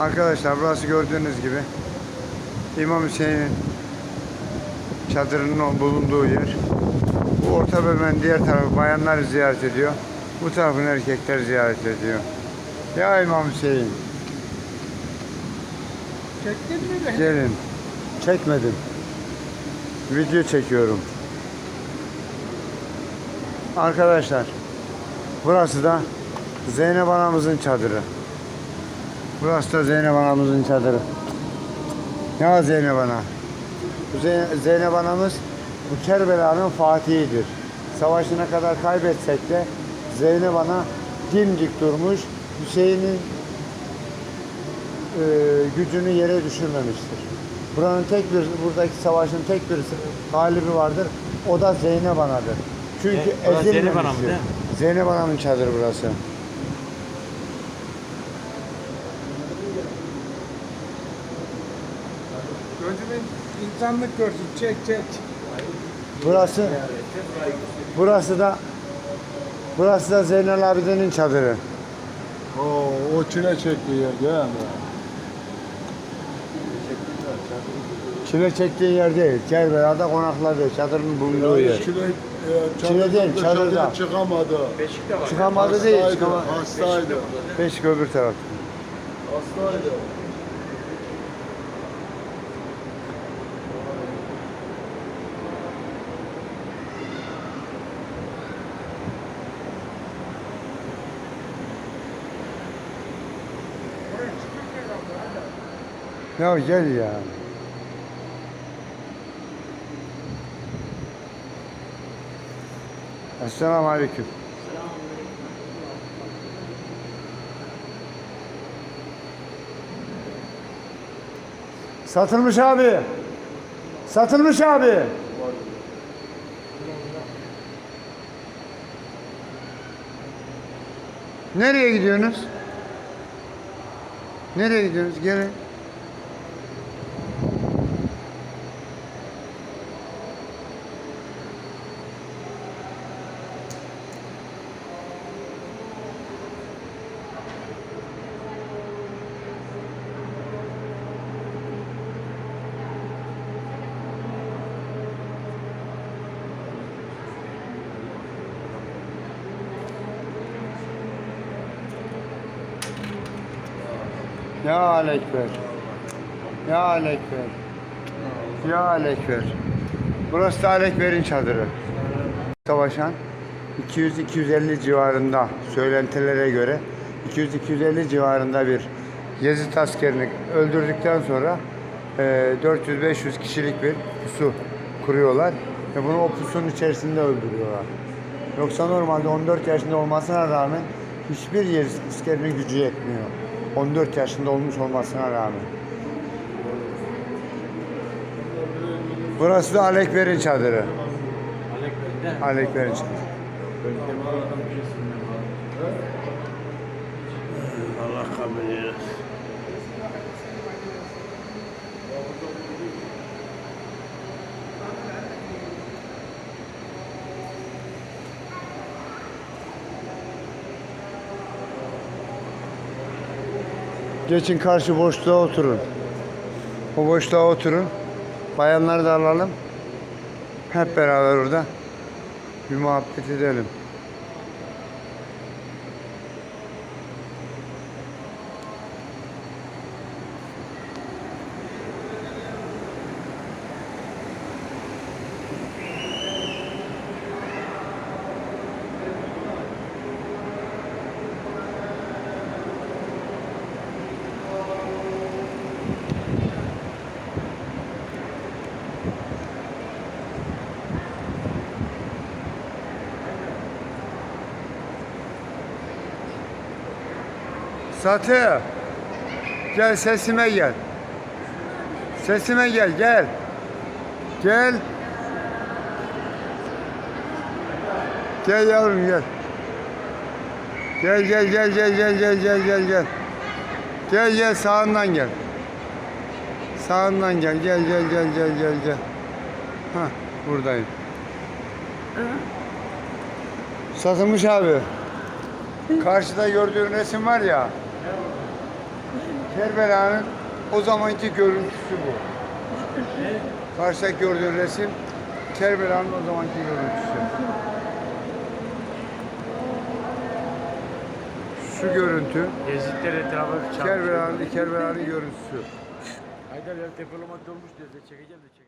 Arkadaşlar burası gördüğünüz gibi İmam Hüseyin'in çadırının bulunduğu yer. Bu orta bölmenin diğer tarafı bayanlar ziyaret ediyor. Bu tarafını erkekler ziyaret ediyor. Ya İmam Hüseyin Çektin mi beni? gelin. Çekmedim. Video çekiyorum. Arkadaşlar burası da Zeynep anamızın çadırı. Burası da Zeynep anamızın çadırı. Ya Zeynep ana. Bu Zey- Zeynep anamız bu Kerbela'nın fatihidir. Savaşı ne kadar kaybetsek de Zeynep ana dimdik durmuş. Hüseyin'in e, gücünü yere düşürmemiştir. Buranın tek bir, buradaki savaşın tek bir galibi vardır. O da Zeynep Ana'dır. Çünkü E, Zeynep Ana mı, ezilmemiştir. değil mi? Zeynep Ana'nın çadırı burası. İnsanlık görsün. Çek çek. Burası burası da burası da Zeynel Abidi'nin çadırı. Oo, o çile çektiği yer değil mi? Çile çektiği yer değil. Kerbela'da konakladı. Çadırın bulunduğu yer. Çile, e, Çile değil, çadırda çıkamadı. Beşik'te var. Çıkamadı değil. Hastaydı, Çıkamadı. hastaydı. Beşik öbür taraf. Hastaydı. Ya gel ya. Esselamu Aleyküm. Satılmış abi. Satılmış abi. Nereye gidiyorsunuz? Nereye gidiyorsunuz? Gelin. Ya Alekber. Ya Alekber. Ya Alekber. Burası da Alekber'in çadırı. Savaşan 200-250 civarında söylentilere göre 200-250 civarında bir Yezid askerini öldürdükten sonra e, 400-500 kişilik bir pusu kuruyorlar ve bunu o pusunun içerisinde öldürüyorlar. Yoksa normalde 14 yaşında olmasına rağmen hiçbir Yezid askerinin gücü yetmiyor. 14 yaşında olmuş olmasına rağmen. Burası da Alekber'in çadırı. Alekber'de. Alekber'in çadırı. Allah kabul eylesin. Geçin karşı boşluğa oturun. O boşluğa oturun. Bayanları da alalım. Hep beraber orada bir muhabbet edelim. Satı. Gel sesime gel. Sesime gel gel. Gel. Gel yavrum gel. Gel gel gel gel gel gel gel gel gel. Gel gel sağından gel. Sağından gel gel gel gel gel gel gel. Ha buradayım. Satılmış abi. Karşıda gördüğün resim var ya. Kerbela'nın o zamanki görüntüsü bu. Karşıda gördüğün resim Kerbela'nın o zamanki görüntüsü. Şu görüntü Gezitler etrafa çarpıyor. Kerbela'nın Kerbela'nın görüntüsü. Haydar ya tepelama dolmuş diyor. Çekeceğim de çekeceğim.